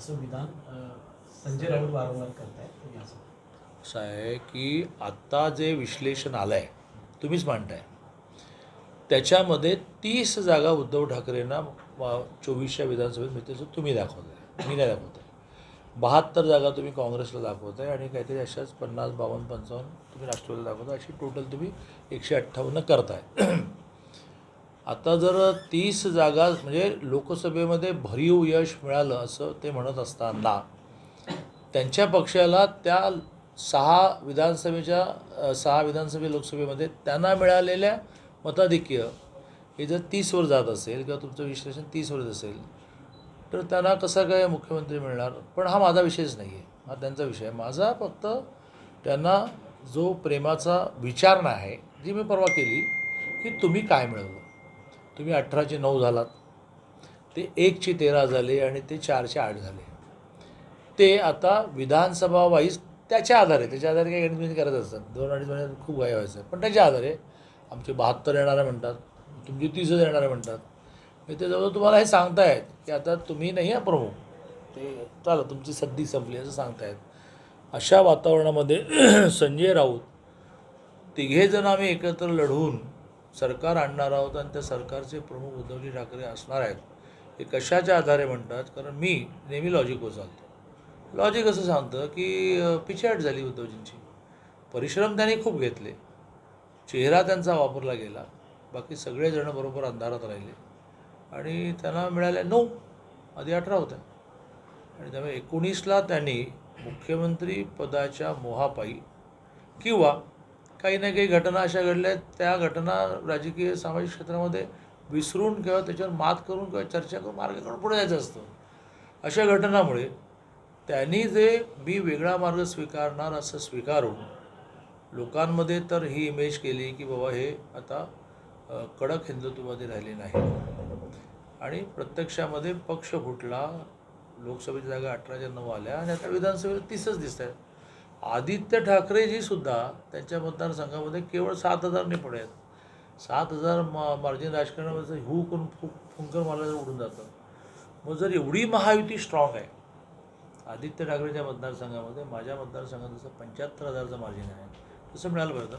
असं विधान संजय राऊत वारंवार करतायत आहे असं आहे की आत्ता जे विश्लेषण आलं आहे तुम्हीच मांडताय. त्याच्यामध्ये तीस जागा उद्धव ठाकरेंना चोवीसच्या विधानसभेत मिळते तुम्ही दाखवताय. मी नाही दाखवत आहे बहात्तर जागा तुम्ही काँग्रेसला दाखवताय आणि काहीतरी अशाच पन्नास बावन्न पंचावन्न तुम्ही राष्ट्रवादीला दाखवताय अशी टोटल तुम्ही एकशे अठ्ठावन्न करताय. आता जर तीस जागा म्हणजे लोकसभेमध्ये भरीव यश मिळालं असं ते म्हणत असताना त्यांच्या पक्षाला त्या सहा विधानसभेच्या सहा विधानसभे लोकसभेमध्ये त्यांना मिळालेल्या मताधिक्य हे जर तीसवर जात असेल किंवा तुमचं विश्लेषण तीसवर असेल तर त्यांना कसा काय मुख्यमंत्री मिळणार? पण हा माझा विषयच नाही आहे. हा त्यांचा विषय आहे. माझा फक्त त्यांना जो प्रेमाचा विचारणा आहे जी मी परवा केली की तुम्ही काय मिळवलं? तुम्ही अठराचे नऊ झालात. ते एकचे तेरा झाले आणि ते चारशे आठ झाले. ते आता विधानसभा वाईज त्याच्या आधारे त्याच्या आधारे काही गणित करत असतात. दोन अडीच महिन्यात खूप काय व्हायचं. पण त्याच्या आधारे आमचे बहात्तर येणारे म्हणतात. तुमचे तीसच येणारे म्हणतात. ते जवळ तुम्हाला हे सांगतायत की आता तुम्ही नाही आहे प्रमुख. ते चालं तुमची सद्दी संपली असं सांगतायत. अशा वातावरणामध्ये संजय राऊत तिघेजण आम्ही एकत्र लढवून सरकार आणणार आहोत आणि त्या सरकारचे प्रमुख उद्धवजी ठाकरे असणार आहेत हे कशाच्या आधारे म्हणतात? कारण मी नेहमी लॉजिकवर चालतो. लॉजिक असं सांगतं की अ, झाली उद्धवजींची. परिश्रम त्यांनी खूप घेतले. चेहरा त्यांचा वापरला गेला. बाकी सगळेजण बरोबर अंधारात राहिले. आणि त्यांना मिळाल्या नऊ आधी अठरा होत्या. आणि त्यामुळे एकोणीसला त्यांनी मुख्यमंत्री पदाच्या मोहापायी किंवा काही ना काही घटना अशा घडल्या आहेत, त्या घटना राजकीय सामाजिक क्षेत्रामध्ये विसरून किंवा त्याच्यावर मात करून किंवा चर्चा करून मार्ग काढून पुढे जायचं असतं. अशा घटनामुळे त्यांनी जे मी वेगळा मार्ग स्वीकारणार असं स्वीकारून लोकांमध्ये तर ही इमेज केली की बाबा हे आता कडक हिंदुत्ववादी राहिले नाही. आणि प्रत्यक्षामध्ये पक्ष फुटला लोकसभेची जागा अठराच्या नऊ आल्या आणि आता विधानसभेला तीसच दिसत आहेत. आदित्य ठाकरेजी सुद्धा त्यांच्या मतदारसंघामध्ये केवळ सात हजारने पुढे आहेत. सात हजार मा मार्जिन राजकारणामध्ये हू करून फु फुंकर मारल्यावर उडून जातं. मग जर एवढी महायुती स्ट्रॉंग आहे आदित्य ठाकरेच्या मतदारसंघामध्ये माझ्या मतदारसंघात जसं पंच्याहत्तर हजारचं मार्जिन आहे तसं मिळालं पाहिजे तर.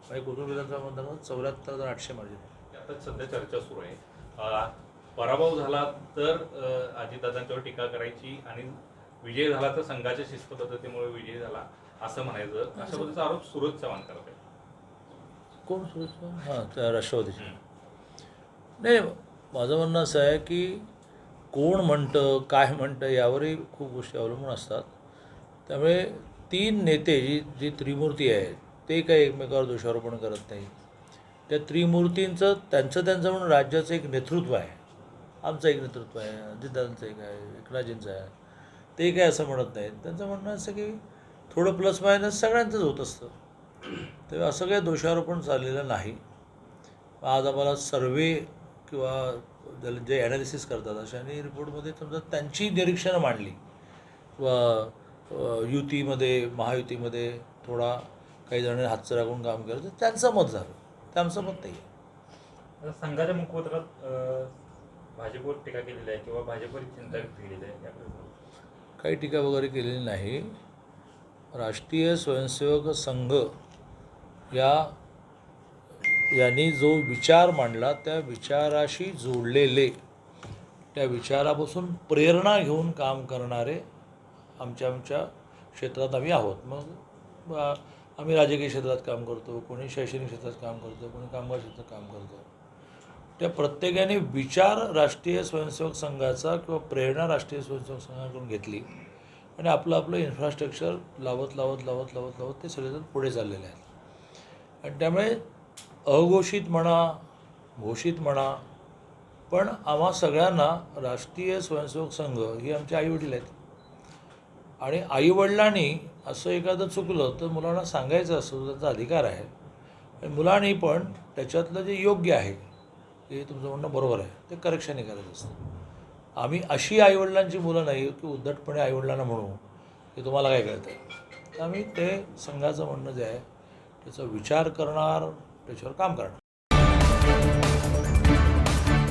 माझ्या कोथरूड विधानसभा मतदारसंघात चौऱ्याहत्तर हजार आठशे मार्जिन आहे. आता सध्या चर्चा सुरू आहे. पराभव झाला तर अजितदादांच्यावर टीका करायची आणि विजय झाला तर संघाच्या शिस्त पद्धतीमुळे विजय झाला असं म्हणायचं. अशा पद्धतीचा आरोप सुरज चव्हाण करत आहे कोण सुरेश हां त्या राष्ट्रवादीचे. नाही माझं म्हणणं असं आहे की कोण म्हणतं काय म्हणतं यावरही खूप गोष्टी अवलंबून असतात. त्यामुळे तीन नेते जी जी त्रिमूर्ती आहे ते काही एकमेकावर दोषारोपण करत नाही त्या त्रिमूर्तींचं त्यांचं त्यांचं म्हणून राज्याचं एक नेतृत्व आहे. आमचं एक नेतृत्व आहे अजितदादांचं एक आहे एकनाथजींचं आहे. ते काय असं म्हणत नाहीत. त्यांचं म्हणणं असं की थोडं प्लस मायनस सगळ्यांचंच होत असतं. तेव्हा असं काही दोषारोपण चाललेलं नाही. आज आम्हाला सर्वे किंवा जे ॲनालिसिस करतात अशाने रिपोर्टमध्ये समजा त्यांची निरीक्षणं मांडली. किंवा युतीमध्ये महायुतीमध्ये थोडा काही जणांनी हातचं राखून काम केलं तर त्यांचं मत झालं. त्यांचं मत नाही आहे संघाच्या मुखपत्रात भाजपवर टीका केलेली आहे किंवा भाजपवर चिंता व्यक्त केलेली आहे काही टीका वगैरे केलेली नाही. राष्ट्रीय स्वयंसेवक संघ या यांनी जो विचार मांडला त्या विचाराशी जोडलेले त्या विचारापासून प्रेरणा घेऊन काम करणारे आमच्या आमच्या क्षेत्रात आम्ही आहोत. मग आम्ही राजकीय क्षेत्रात काम करतो कोणी शैक्षणिक क्षेत्रात काम करतो कोणी कामगार क्षेत्रात काम करतो. त्या प्रत्येकाने विचार राष्ट्रीय स्वयंसेवक संघाचा किंवा प्रेरणा राष्ट्रीय स्वयंसेवक संघाकडून घेतली. आणि आपलं आपलं इन्फ्रास्ट्रक्चर लावत लावत लावत लावत लावत ते सगळेजण पुढे चाललेले आहेत. आणि त्यामुळे अघोषित म्हणा घोषित म्हणा पण आम्हा सगळ्यांना राष्ट्रीय स्वयंसेवक संघ ही आमचे आईवडील आहेत. आणि आईवडिलांनी असं एखादं चुकलं तर मुलांना सांगायचं असं त्यांचा अधिकार आहे. आणि मुलांनी पण त्याच्यातलं जे योग्य आहे ते तुमचं म्हणणं बरोबर आहे. ते करेक्शनही करायचं असतं. आम्ही अशी आईवडिलांची मुलं नाही की उद्धटपणे आईवडिलांना म्हणू की तुम्हाला काय कळतं आहे आम्ही ते संघाचं म्हणणं जे आहे त्याचा विचार करणार त्याच्यावर काम करणार.